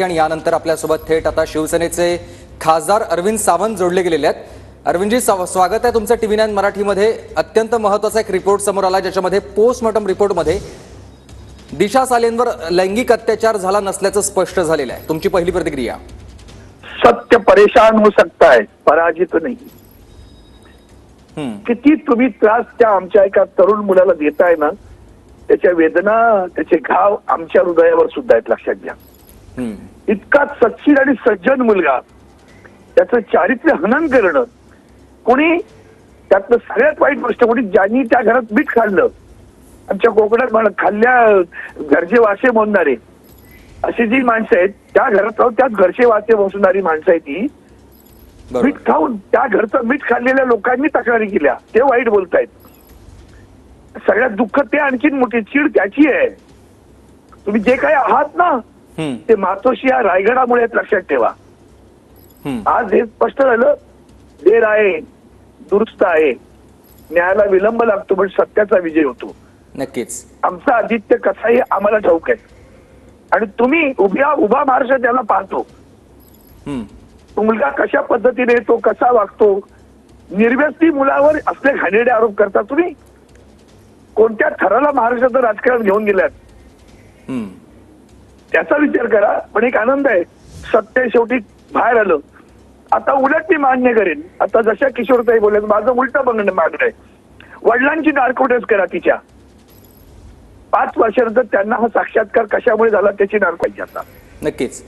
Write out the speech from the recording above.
आणि यानंतर आपल्यासोबत थेट आता शिवसेनेचे खासदार अरविंद सावंत जोडले गेलेले आहेत. अरविंदजी स्वा- स्वागत आहे तुमचं टीव्ही नाईन मराठीमध्ये. अत्यंत महत्त्वाचा एक रिपोर्ट समोर आला ज्याच्यामध्ये पोस्टमॉर्टम रिपोर्टमध्ये दिशा सालेंवर लैंगिक अत्याचार झाला नसल्याचं स्पष्ट झालेलं आहे. तुमची पहिली प्रतिक्रिया? सत्य परेशान हो सकता है पराजित नाही. किती तुम्ही त्रास त्या आमच्या एका तरुण मुलाला देताय ना त्याच्या वेदना त्याचे घाव आमच्या हृदयावर सुद्धा आहेत लक्षात घ्या. इतका सच्चिर आणि सज्जन मुलगा. त्याचं चारित्र्य हनन करणं. कोणी त्यातलं सगळ्यात वाईट गोष्ट कोणी ज्यांनी त्या घरात मीठ खाल्लं. आमच्या कोकणात म्हण खाल्ल्या घरचे वासे मोडणारे. अशी जी माणसं आहेत त्या घरात राहून त्याच घरचे वासे बसणारी माणसं आहेत ती. मीठ खाऊन त्या घरचं मीठ खाल्लेल्या लोकांनी तक्रारी केल्या. ते वाईट बोलतायत. सगळ्यात दुःख ते आणखीन मोठी चीड त्याची आहे. तुम्ही जे काही आहात ना ते मातोश्री या रायगडामुळे लक्षात ठेवा. आज हे स्पष्ट झालं देर आहे दुरुस्त आहे. न्यायाला विलंब लागतो पण सत्याचा विजय होतो. नक्कीच. आमचा आदित्य कसाही आम्हाला ठाऊक आहे. आणि तुम्ही उभ्या उभा महाराष्ट्र त्याला पाहतो. तो मुलगा कशा पद्धतीने तो कसा वागतो? निर्व्यस्ती मुलावर असले घाणेरडे आरोप करता तुम्ही? कोणत्या थराला महाराष्ट्राचं राजकारण घेऊन गेल्यात? हम्म, त्याचा विचार करा पण एक आनंद आहे. सत्य शेवटी बाहेर आलं. आता उलट मी मान्य करेन. आता जशा किशोरताई बोलत माझं उलट बघणं मागणं आहे. वडिलांची नार्कोटेस करा तिच्या. पाच वर्षानंतर त्यांना हा साक्षात्कार कशामुळे झाला त्याची नार पाहिजे आता. नक्कीच.